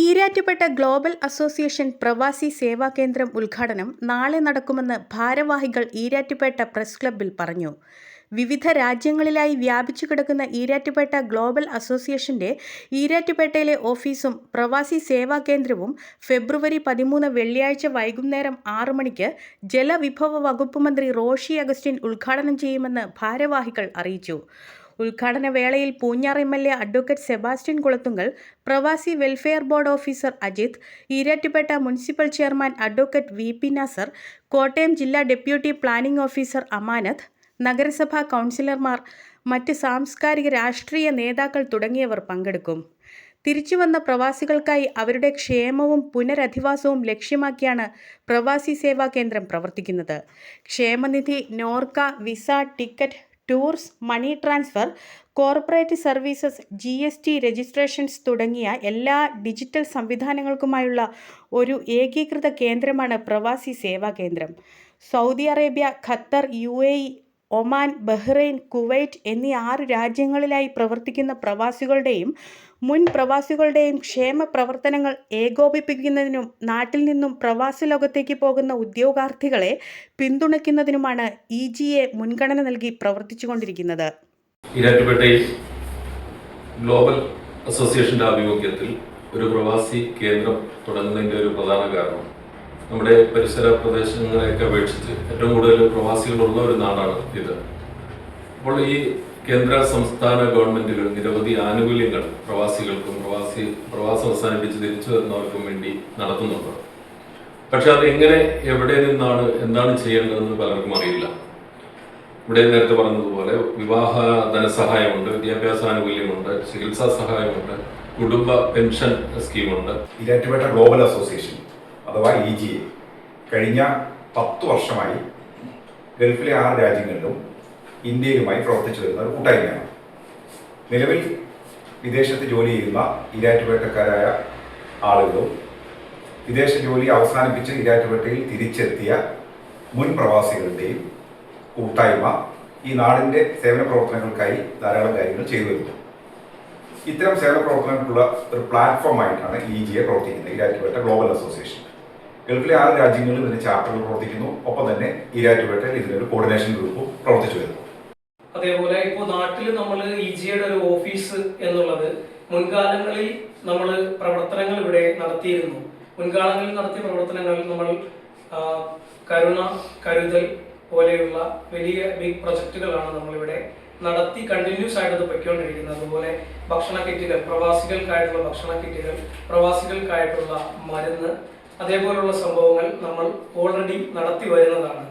Erattupetta global association പ്രവാസി സേവാ കേന്ദ്രം ഉദ്ഘാടനം നാളെ നടക്കുമെന്ന് ഭാരവാഹികൾ ഈരാറ്റുപേട്ട പ്രസ് ക്ലബ്ബിൽ പറഞ്ഞു. വിവിധ രാജ്യങ്ങളിലായി വ്യാപിച്ചു കിടക്കുന്ന ഈരാറ്റുപേട്ട ഗ്ലോബൽ അസോസിയേഷന്റെ ഈരാറ്റുപേട്ടയിലെ ഓഫീസും പ്രവാസി സേവാ കേന്ദ്രവും ഫെബ്രുവരി പതിമൂന്ന് വെള്ളിയാഴ്ച വൈകുന്നേരം ആറു മണിക്ക് ജലവിഭവ വകുപ്പ് മന്ത്രി റോഷി അഗസ്റ്റിൻ ഉദ്ഘാടനം ചെയ്യുമെന്ന് ഭാരവാഹികൾ അറിയിച്ചു. ഉദ്ഘാടന വേളയിൽ Poonjar M L A advocate Sebastian Kulathunkal Pravasi welfare board officer Ajith Erattupetta municipal chairman advocate V P Nasar Kottayam ജില്ലാ ഡെപ്യൂട്ടി പ്ലാനിംഗ് ഓഫീസർ അമാനത്ത് നഗരസഭാ കൗൺസിലർമാർ മറ്റ് സാംസ്കാരിക രാഷ്ട്രീയ നേതാക്കൾ തുടങ്ങിയവർ പങ്കെടുക്കും. തിരിച്ചുവന്ന പ്രവാസികൾക്കായി അവരുടെ ക്ഷേമവും പുനരധിവാസവും ലക്ഷ്യമാക്കിയാണ് പ്രവാസി സേവാ കേന്ദ്രം പ്രവർത്തിക്കുന്നത്. ക്ഷേമനിധി Norka visa ticket tours money transfer corporate services G S T registrations തുടങ്ങിയ എല്ലാ ഡിജിറ്റൽ സംവിധാനങ്ങൾക്കുമായുള്ള ഒരു ഏകീകൃത കേന്ദ്രമാണ് Pravasi Seva Kendram. Saudi Arabia Qatar U A E Oman Bahrain Kuwait എന്നീ ആറ് രാജ്യങ്ങളിലായി പ്രവർത്തിക്കുന്ന പ്രവാസികളുടെയും മുൻ പ്രവാസികളുടെയും ക്ഷേമ പ്രവർത്തനങ്ങൾ ഏകോപിപ്പിക്കുന്നതിനും നാട്ടിൽ നിന്നും പ്രവാസി ലോകത്തേക്ക് പോകുന്ന ഉദ്യോഗാർത്ഥികളെ പിന്തുണയ്ക്കുന്നതിനുമാണ് ഇ എ മുൻഗണന നൽകി പ്രവർത്തിച്ചുകൊണ്ടിരിക്കുന്നത്. ഈരാറ്റുപേട്ടയിൽ ഗ്ലോബൽ അസോസിയേഷന്റെ ആഭിമുഖ്യത്തിൽ ഒരു പ്രവാസി കേന്ദ്രം തുടങ്ങുന്നതിന്റെ ഒരു പ്രധാന കാരണം നമ്മുടെ പരിസര പ്രദേശങ്ങളെയൊക്കെ അപേക്ഷിച്ച് ഏറ്റവും കൂടുതൽ പ്രവാസികളുള്ള ഒരു നാടാണ് ഇത്. അപ്പോൾ ഈ കേന്ദ്ര സംസ്ഥാന ഗവൺമെന്റുകൾ നിരവധി ആനുകൂല്യങ്ങൾ പ്രവാസികൾക്കും പ്രവാസി പ്രവാസം അവസാനിപ്പിച്ച് തിരിച്ചു വരുന്നവർക്കും വേണ്ടി നടത്തുന്നുണ്ട്. പക്ഷെ അത് എങ്ങനെ എവിടെ നിന്നാണ് എന്താണ് ചെയ്യേണ്ടതെന്ന് പലർക്കും അറിയില്ല. ഇവിടെ നേരത്തെ പറഞ്ഞതുപോലെ വിവാഹ ധനസഹായമുണ്ട് വിദ്യാഭ്യാസ ആനുകൂല്യമുണ്ട് ചികിത്സാ സഹായമുണ്ട് കുടുംബ പെൻഷൻ സ്കീമുണ്ട്. Erattupetta global association. അഥവാ ഇ ജി എ കഴിഞ്ഞ പത്ത് വർഷമായി ഗൾഫിലെ ആറ് രാജ്യങ്ങളിലും ഇന്ത്യയിലുമായി പ്രവർത്തിച്ചു വരുന്ന ഒരു കൂട്ടായ്മയാണ്. നിലവിൽ വിദേശത്ത് ജോലി ചെയ്യുന്ന ഇരാറ്റുപേട്ടക്കാരായ ആളുകളും വിദേശ ജോലി അവസാനിപ്പിച്ച് ഇരാറ്റുപേട്ടയിൽ തിരിച്ചെത്തിയ മുൻ പ്രവാസികളുടെയും കൂട്ടായ്മ ഈ നാടിന്റെ സേവന പ്രവർത്തനങ്ങൾക്കായി ധാരാളം കാര്യങ്ങൾ ചെയ്തു വരുന്നു. ഇത്തരം സേവന പ്രവർത്തനങ്ങൾക്കുള്ള ഒരു പ്ലാറ്റ്ഫോമായിട്ടാണ് ഇ ജി എ പ്രവർത്തിക്കുന്നത് ഇരാറ്റുപേട്ട ഗ്ലോബൽ അസോസിയേഷൻ. ഗൾഫിലെ ആറ് രാജ്യങ്ങളിലും ഇതിന് ചാപ്റ്ററുകൾ പ്രവർത്തിക്കുന്നു. ഒപ്പം തന്നെ ഈരാറ്റുപേട്ടയിൽ ഇതിനൊരു കോർഡിനേഷൻ ഗ്രൂപ്പ് പ്രവർത്തിച്ചു വരുന്നു. അതേപോലെ ഇപ്പോൾ നാട്ടിൽ നമ്മൾ ഇ ജിയുടെ ഒരു ഓഫീസ് എന്നുള്ളത് മുൻകാലങ്ങളിൽ നമ്മൾ പ്രവർത്തനങ്ങൾ ഇവിടെ നടത്തിയിരുന്നു. മുൻകാലങ്ങളിൽ നടത്തിയ പ്രവർത്തനങ്ങളിൽ നമ്മൾ കരുണ കരുതൽ പോലെയുള്ള വലിയ ബിഗ് പ്രൊജക്റ്റുകളാണ് നമ്മളിവിടെ നടത്തി കണ്ടിന്യൂസ് ആയിട്ട് അത് പൊയ്ക്കൊണ്ടിരിക്കുന്നത്. അതുപോലെ ഭക്ഷണ കിറ്റുകൾ പ്രവാസികൾക്കായിട്ടുള്ള ഭക്ഷണ കിറ്റുകൾ പ്രവാസികൾക്കായിട്ടുള്ള മരുന്ന് അതേപോലുള്ള സംഭവങ്ങൾ നമ്മൾ ഓൾറെഡി നടത്തി വരുന്നതാണ്.